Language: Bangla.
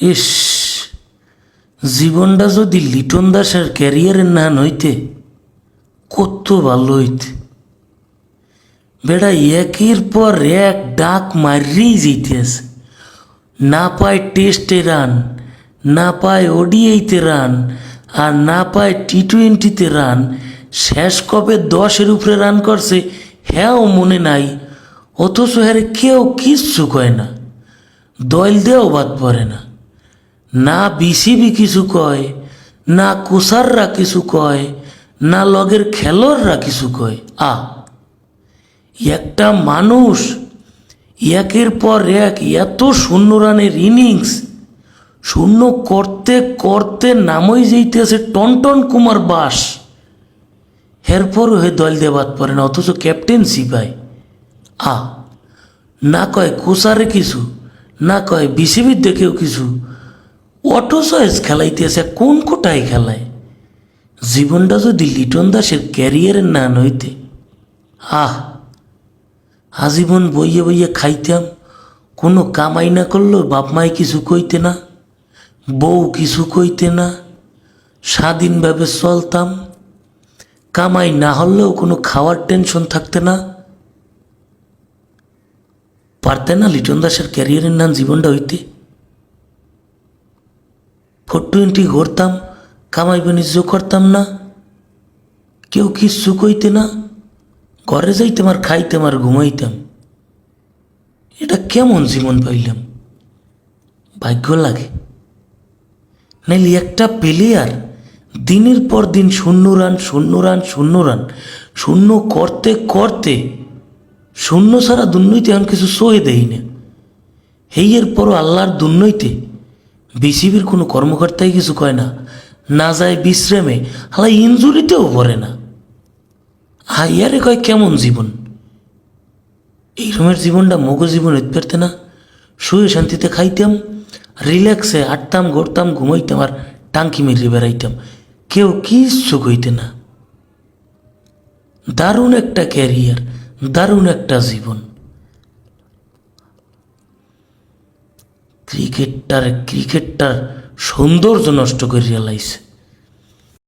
ইস, জীবনটা যদি লিটন দাসের ক্যারিয়ারের না নইতে, কত ভালো হইতে। বেটা একের পর এক ডাক মারিয়েই যেতেছে না পায় টেস্টে রান, না পায় ওডিআইতে রান, আর না পায় টি টোয়েন্টিতে রান, শেষ কবে দশের উপরে রান করছে হ্যাঁও মনে নাই, অথচ হ্যারে কেউ কিচ্ছু কয় না। দল দেও বাদ পড়ে না। না বিসিবি কিছু কয়, না কুসাররা কিছু কয়, না লগের খেলোয়াড়রা কিছু কয়। আ, একটা মানুষ একের পর এক এত শূন্য রানের ইনিংস, শূন্য করতে করতে নামই যেইতেছে টনটন কুমার বাস। এরপর হয়ে দল দিয়ে বাদ পড়ে না, অথচ ক্যাপ্টেন্সি পায়। আ, না কয় কুসারে কিছু, না কয় বিসিবির দেখেও কিছু অটো চয়েস খেলাইতেছে কোন কোটায় খেলায়? জীবনটা যদি লিটন দাসের ক্যারিয়ারের না নইতে, আহ, আজীবন বইয়ে বইয়ে খাইতাম, কোনো কামাই না করলেও বাপ মাই কিছু কইতে না, বউ কিছু কইতে না স্বাধীনভাবে চলতাম, কামাই না হলেও কোনো খাওয়ার টেনশন থাকতে না। পারতে না লিটন দাসের ক্যারিয়ারের নাম জীবনটা হইতে? ফোর টোয়েন্টি ঘুরতাম কামাই বাণিজ্য করতাম না। কেউ কিচ্ছু কইতে না? ঘরে যাইতাম আর খাইতাম আর ঘুমাইতাম। এটা কেমন জীবন পাইলাম? ভাগ্য লাগে। নাইলে একটা প্লেয়ার দিনের পর দিন শূন্য রান শূন্য রান শূন্য রান, শূন্য করতে করতে শূন্য ছাড়া দুর্নৈতে এখন কিছু সয়ে দেই না। এই এর পরও আল্লাহর দুর্নৈতে বিসিবির কোনো কর্মকর্তাই কিছু কয় না। না যায় বিশ্রামে, হালা ইঞ্জুরিতেও পড়ে না। হাইয়ারে কয় কেমন জীবন? এই রকমের জীবনটা মগো জীবন পারতে না। শুয়ে শান্তিতে খাইতাম, রিল্যাক্সে হাঁটতাম ঘুরতাম ঘুমাইতাম আর টাঙ্কি মেরে বেড়াইতাম। কেউ কিচ্ছু কইতে না। দারুণ একটা ক্যারিয়ার দারুণ একটা জীবন। ক্রিকেটটার ক্রিকেটটার সৌন্দর্য নষ্ট করিয়া লাইছে।